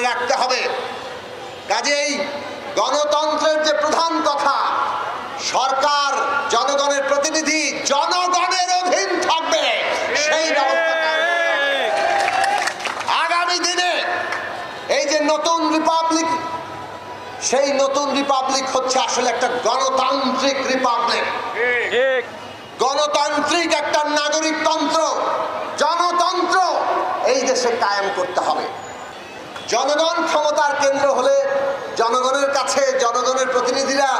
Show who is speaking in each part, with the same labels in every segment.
Speaker 1: মনে রাখতে হবে। কাজেই গণতন্ত্রের যে প্রধান কথা, সরকার, জনগণের প্রতিনিধি, জনগণের অধীন থাকবে সেই ব্যবস্থা। আগামী দিনে এই যে নতুন রিপাবলিক, সেই নতুন রিপাবলিক হচ্ছে আসলে একটা গণতান্ত্রিক রিপাবলিক। গণতান্ত্রিক একটা নাগরিকতন্ত্র, জনতন্ত্র এই দেশে কায়েম করতে হবে। জনগণ ক্ষমতার কেন্দ্র হলে জনগণের কাছে জনগণের প্রতিনিধিরা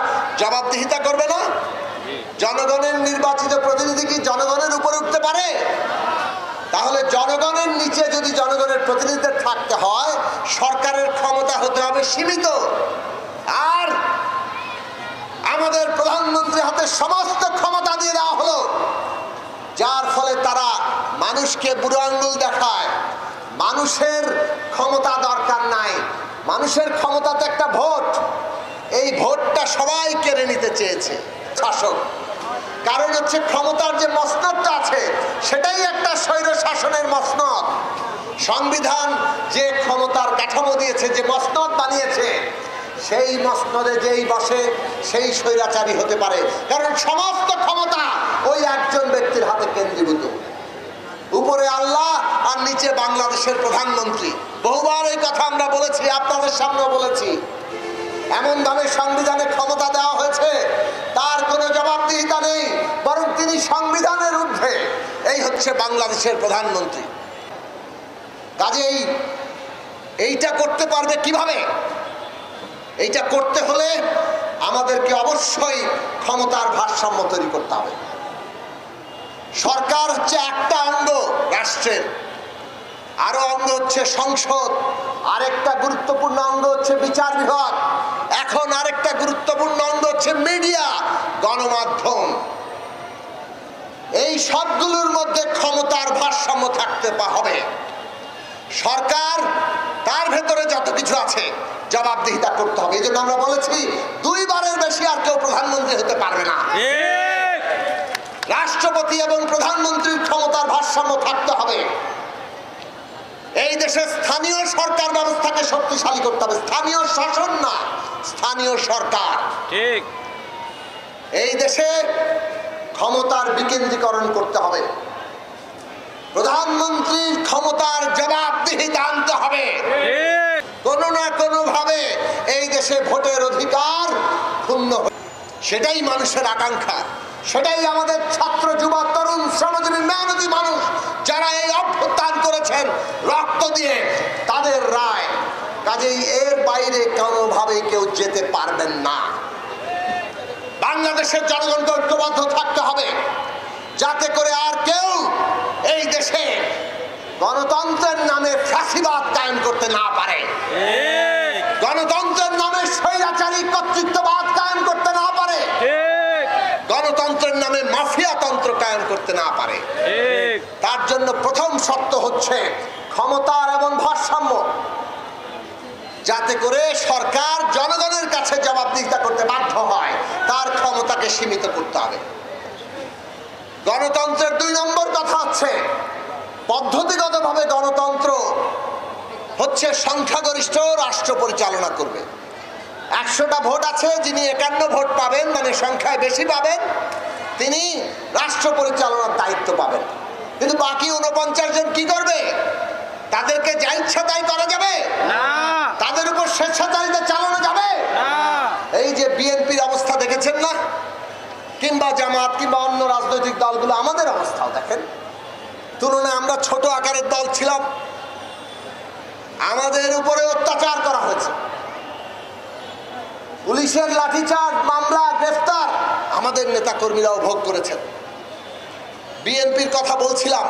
Speaker 1: জবাবদিহিতা করবে না? জনগণের নির্বাচিত প্রতিনিধি কি জনগণের উপরে উঠতে পারে? তাহলে জনগণের নিচে যদি জনগণের প্রতিনিধিদের থাকতে হয়, সরকারের ক্ষমতা হতে হবে সীমিত। আর আমাদের প্রধানমন্ত্রী হাতে সমস্ত ক্ষমতা দিয়ে দেওয়া হলো, যার ফলে তারা মানুষকে বুড়ো আঙ্গুল দেখায়। মানুষের ক্ষমতা দরকার নাই। মানুষের ক্ষমতা তো একটা ভোট। এই ভোটটা সবাই কেড়ে নিতে চেয়েছে। শাসক। কারণ হচ্ছে ক্ষমতার যে মসনদটা আছে, সেটাই একটা স্বৈর শাসনের মসনদ। সংবিধান যে ক্ষমতার কাঠামো দিয়েছে, যে মসনদ বানিয়েছে, সেই মসনদে যেই বসে, সেই স্বৈরাচারী হতে পারে। কারণ সমস্ত ক্ষমতা ওই একজন ব্যক্তির হাতে আল্লাহ নিচে বাংলাদেশের প্রধানমন্ত্রী। বহুবার এই কথা আমরা বলেছি, আপনাদের সামনে বলেছি। এমন ভাবে সংবিধানে ক্ষমতা দেওয়া হয়েছে, তার কোনো জবাবদিহিতা নেই, বরং তিনি সংবিধানের ঊর্ধ্বে। এই হচ্ছে বাংলাদেশের প্রধানমন্ত্রী। কাজেই এইটা করতে পারবে কীভাবে? এইটা করতে হলে আমাদেরকে অবশ্যই ক্ষমতার ভারসাম্য তৈরি করতে হবে। সরকার হচ্ছে একটা অঙ্গ রাষ্ট্রের। আরও অঙ্গ হচ্ছে সংসদ আরেকটা গুরুত্বপূর্ণ অঙ্গ হচ্ছে বিচার বিভাগ এখন আরেকটা গুরুত্বপূর্ণ অঙ্গ হচ্ছে মিডিয়া গণমাধ্যম। এই সবগুলোর মধ্যে ক্ষমতার ভারসাম্য থাকতে হবে। সরকার তার ভেতরে যত কিছু আছে জবাবদিহিতা করতে হবে। এই জন্য আমরা বলেছি দুইবারের বেশি আর কেউ প্রধানমন্ত্রী হতে পারবে না। রাষ্ট্রপতি এবং প্রধানমন্ত্রীর ক্ষমতার ভারসাম্য থাকতে হবে। এই দেশে স্থানীয় সরকার ব্যবস্থাকে শক্তিশালী করতে হবে। স্থানীয় শাসন না স্থানীয় সরকার।
Speaker 2: ঠিক।
Speaker 1: এই দেশে ক্ষমতার বিকেন্দ্রীকরণ করতে হবে। প্রধানমন্ত্রীর ক্ষমতার জবাবদিহিতা আনতে হবে। কোনো না কোনো ভাবে এই দেশে ভোটের অধিকার ক্ষুণ্ণ সেটাই মানুষের আকাঙ্ক্ষা। সেটাই আমাদের ছাত্র যুবা তরুণ শ্রমজীবী মেহনতি মানুষ যারা এই অভ্যুত্থান করেছেন রক্ত দিয়ে তাদের রায় কাজেই এর বাইরে কোনোভাবে কেউ যেতে পারবেন না। বাংলাদেশের জনগণকে ঐক্যবদ্ধ থাকতে হবে যাতে করে আর কেউ এই দেশে গণতন্ত্রের নামে ফাঁসিবাদ কায়েম করতে না পারে। গণতন্ত্রের নামে স্বৈরাচারী কর্তৃত্ববাদ কায়েম করতে না পারে
Speaker 2: ঠিক
Speaker 1: গণতন্ত্রের নামে মাফিয়াতন্ত্র কায়েম করতে না পারে। তার জন্য প্রথম শর্ত হচ্ছে ক্ষমতার এবং ভারসাম্য। যাতে করে সরকার জনগণের কাছে জবাবদিহিতা করতে বাধ্য হয় তার ক্ষমতাকে সীমিত করতে হবে। গণতন্ত্রের দুই নম্বর কথা হচ্ছে পদ্ধতিগতভাবে গণতন্ত্র হচ্ছে সংখ্যাগরিষ্ঠ রাষ্ট্র পরিচালনা করবে। একশোটা ভোট আছে যিনি একান্ন ভোট পাবেন মানে সংখ্যায় বেশি পাবেন তিনি রাষ্ট্র পরিচালনার দায়িত্ব পাবেন। কিন্তু বাকি উনপঞ্চাশ জন কি করবে? তাদেরকে যা ইচ্ছা তাই করা যাবে? তাদের উপর স্বেচ্ছাচারিতা চালানো যাবে? এই যে বিএনপির অবস্থা দেখেছেন না? কিংবা জামাত কিংবা অন্য রাজনৈতিক দলগুলো আমাদের অবস্থাও দেখেন। তুলনায় আমরা ছোট আকারের দল ছিলাম। আমাদের উপরে অত্যাচার করা হয়েছে। পুলিশের লাঠিচার্জ মামলা গ্রেফতার। আমাদের নেতাকর্মীরাও ভোগ করেছেন। বিএনপির কথা বলছিলাম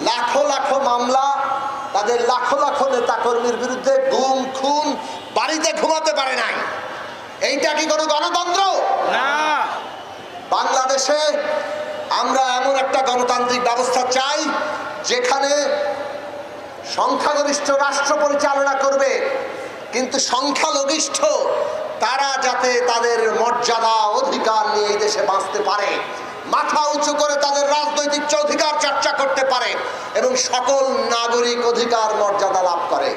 Speaker 1: লাখো লাখো মামলা তাদের লাখো লাখো নেতাকর্মীর বিরুদ্ধে গুম খুন বাড়িতে ঘুমাতে পারে নাই। এইটা কি কোনো গণতন্ত্র?
Speaker 2: না।
Speaker 1: বাংলাদেশে আমরা এমন একটা গণতান্ত্রিক ব্যবস্থা চাই যেখানে সংখ্যাগরিষ্ঠ রাষ্ট্র পরিচালনা করবে কিন্তু সংখ্যালঘিষ্ঠ তারা যাতে তাদের মর্যাদা, অধিকার নিয়ে এই দেশে বাঁচতে পারে, মাথা উঁচু করে তাদের রাজনৈতিক অধিকার চর্চা করতে পারে এবং সকল নাগরিক অধিকার মর্যাদা লাভ করে।